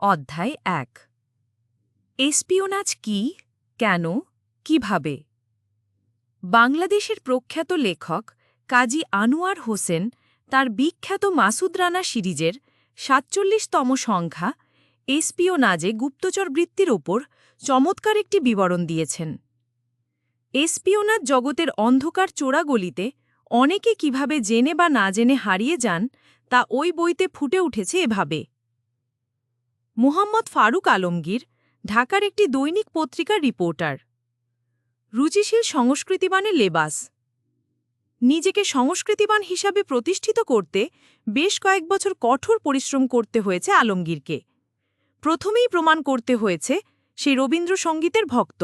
অধ্যায় এক। এসপিওনাজ কি? কেন? কীভাবে? বাংলাদেশের প্রখ্যাত লেখক কাজী আনোয়ার হোসেন তার বিখ্যাত মাসুদ রানা সিরিজের সাতচল্লিশতম সংখ্যা এসপিওনাজে গুপ্তচর বৃত্তির ওপর চমৎকার একটি বিবরণ দিয়েছেন। এসপিওনাজ জগতের অন্ধকার চোরাগলিতে অনেকে কীভাবে জেনে বা না জেনে হারিয়ে যান তা ওই বইতে ফুটে উঠেছে এভাবে। মুহাম্মদ ফারুক আলমগীর, ঢাকার একটি দৈনিক পত্রিকার রিপোর্টার। রুচিশীল সংস্কৃতিবানের লেবাস। নিজেকে সংস্কৃতিবান হিসাবে প্রতিষ্ঠিত করতে বেশ কয়েক বছর কঠোর পরিশ্রম করতে হয়েছে আলমগীরকে। প্রথমেই প্রমাণ করতে হয়েছে সে রবীন্দ্রসঙ্গীতের ভক্ত।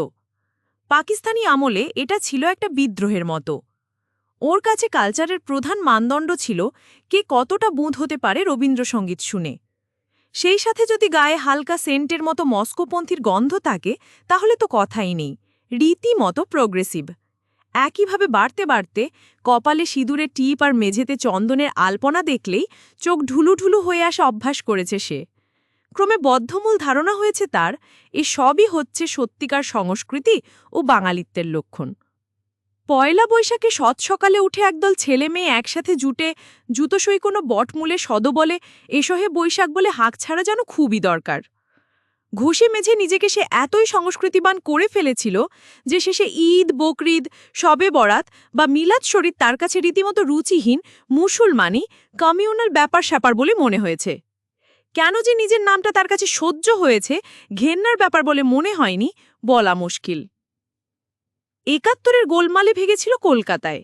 পাকিস্তানি আমলে এটা ছিল একটা বিদ্রোহের মতো। ওর কাছে কালচারের প্রধান মানদণ্ড ছিল কে কতটা বুঁধ হতে পারে রবীন্দ্রসঙ্গীত শুনে। সেই সাথে যদি গায়ে হালকা সেন্টের মতো মস্কোপন্থীর গন্ধ থাকে, তাহলে তো কথাই নেই। রীতিমতো প্রোগ্রেসিভ একইভাবে বাড়তে বাড়তে কপালে সিঁদুরে টিপ আর মেঝেতে চন্দনের আলপনা দেখলেই চোখ ঢুলুঢুলু হয়ে আসা অভ্যাস করেছে সে। ক্রমে বদ্ধমূল ধারণা হয়েছে তার, এ সবই হচ্ছে সত্যিকার সংস্কৃতি ও বাঙালিত্বের লক্ষণ। পয়লা বৈশাখে সৎ সকালে উঠে একদল ছেলে মেয়ে একসাথে জুটে জুতোসই কোনো বটমূলে সদবলে এসহে বৈশাখ বলে হাঁক ছাড়া যেন খুবই দরকার। ঘষে মেঝে নিজেকে সে এতই সংস্কৃতিবান করে ফেলেছিল যে শেষে ঈদ, বকরিদ, শবে বরাত বা মিলাদ শরীর তার কাছে রীতিমতো রুচিহীন, মুসলমানি, কমিউনাল ব্যাপার স্যাপার বলে মনে হয়েছে। কেন যে নিজের নামটা তার কাছে সহ্য হয়েছে, ঘেন্নার ব্যাপার বলে মনে হয়নি, বলা মুশকিল। একাত্তরের গোলমালে ভেগেছিল কলকাতায়।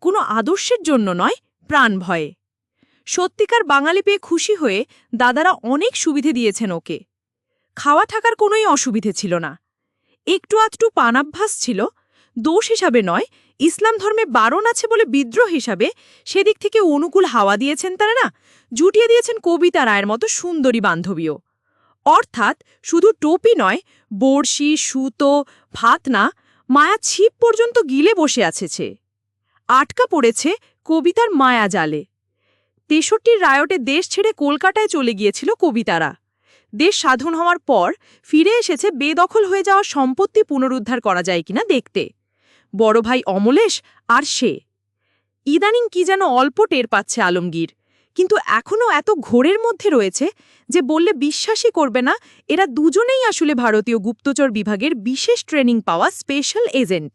কোনো আদর্শের জন্য নয়, প্রাণ ভয়ে। সত্যিকার বাঙালি পেয়ে খুশি হয়ে দাদারা অনেক সুবিধে দিয়েছেন ওকে। খাওয়া থাকার কোনোই অসুবিধে ছিল না। একটু আধটু পানাভ্যাস ছিল, দোষ হিসাবে নয়, ইসলাম ধর্মে বারণ আছে বলে বিদ্রোহ হিসাবে সেদিক থেকে অনুকূল হাওয়া দিয়েছেন তারা না, জুটিয়ে দিয়েছেন কবিতা রায়ের মতো সুন্দরী বান্ধবীও। অর্থাৎ শুধু টোপি নয়, বড়শি, সুতো ভাত না মায়া ছিপ পর্যন্ত গিলে বসে আছেছে আটকা পড়েছে কবিতার মায়া জালে। তেষট্টির রায়টে দেশ ছেড়ে কলকাতায় চলে গিয়েছিল কবিতারা। দেশ সাধন হওয়ার পর ফিরে এসেছে বেদখল হয়ে যাওয়া সম্পত্তি পুনরুদ্ধার করা যায় কিনা দেখতে। বড় ভাই অমলেশ আর সে। ইদানিং কি যেন অল্প টের পাচ্ছে আলমগীর। কিন্তু এখনও এত ঘোরের মধ্যে রয়েছে যে বললে বিশ্বাসই করবে না, এরা দুজনেই আসলে ভারতীয় গুপ্তচর বিভাগের বিশেষ ট্রেনিং পাওয়া স্পেশাল এজেন্ট।